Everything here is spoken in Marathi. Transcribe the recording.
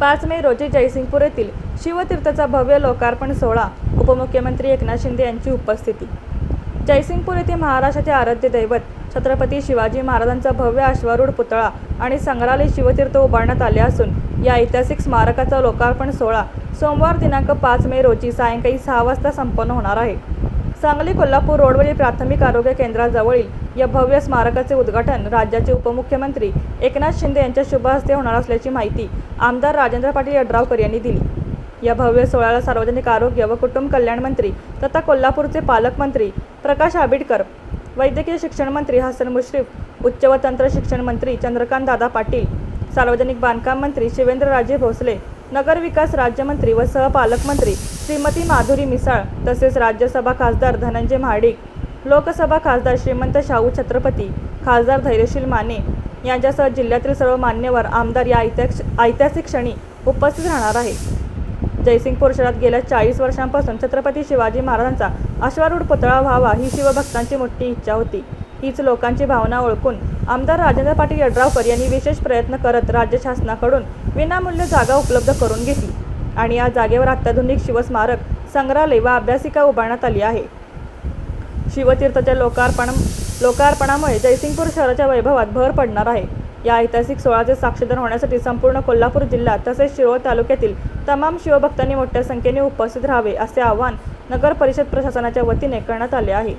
पाच मे रोजी जयसिंगपूर येथील शिवतीर्थाचा भव्य लोकार्पण सोहळा उपमुख्यमंत्री एकनाथ शिंदे यांची उपस्थिती. जयसिंगपूर येथे महाराष्ट्राचे आराध्य दैवत छत्रपती शिवाजी महाराजांचा भव्य अश्वारूढ पुतळा आणि संग्रहालय शिवतीर्थ उभारण्यात आले असून या ऐतिहासिक स्मारकाचा लोकार्पण सोहळा सोमवार दिनांक पाच मे रोजी सायंकाळी सहा वाजता संपन्न होणार आहे. सांगली कोल्हापूर रोडवरील प्राथमिक आरोग्य केंद्राजवळील या भव्य स्मारकाचे उद्घाटन राज्याचे उपमुख्यमंत्री एकनाथ शिंदे यांच्या शुभ हस्ते होणार असल्याची माहिती आमदार राजेंद्र पाटील यड्रावकर यांनी दिली. या भव्य सोहळ्याला सार्वजनिक आरोग्य व कुटुंब कल्याण मंत्री तथा कोल्हापूरचे पालकमंत्री प्रकाश आंबेडकर वैद्यकीय शिक्षण मंत्री हसन मुश्रीफ उच्च व तंत्र शिक्षण मंत्री चंद्रकांत दादा पाटील सार्वजनिक बांधकाम मंत्री शिवेंद्रराजे भोसले नगरविकास राज्यमंत्री व सहपालकमंत्री श्रीमती माधुरी मिसाळ तसेच राज्यसभा खासदार धनंजय महाडिक लोकसभा खासदार श्रीमंत शाहू छत्रपती खासदार धैर्यशील माने यांच्यासह जिल्ह्यातील सर्व मान्यवर आमदार या ऐतिहासिक ऐतिहासिक क्षणी उपस्थित राहणार आहे जयसिंगपूर शहरात गेल्या चाळीस वर्षांपासून छत्रपती शिवाजी महाराजांचा अश्वारूढ पुतळा व्हावा ही शिवभक्तांची मोठी इच्छा होती. हीच लोकांची भावना ओळखून आमदार राजेंद्र पाटील यड्रावकर यांनी विशेष प्रयत्न करत राज्य शासनाकडून विनामूल्य जागा उपलब्ध करून घेतली. आणि या जागेवर अत्याधुनिक शिवस्मारक संग्रहालय व अभ्यासिका उभारण्यात आली आहे. शिवतीर्थाच्या लोकार्पण लोकार्पणामुळे जयसिंगपूर शहराच्या वैभवात भर पडणार आहे. या ऐतिहासिक सोहळ्याचे साक्षीदार होण्यासाठी संपूर्ण कोल्हापूर जिल्हा तसेच शिरोळ तालुक्यातील तमाम शिवभक्तांनी मोठ्या संख्येने उपस्थित राहावे असे आवाहन नगर परिषद प्रशासनाच्या वतीने करण्यात आले आहे.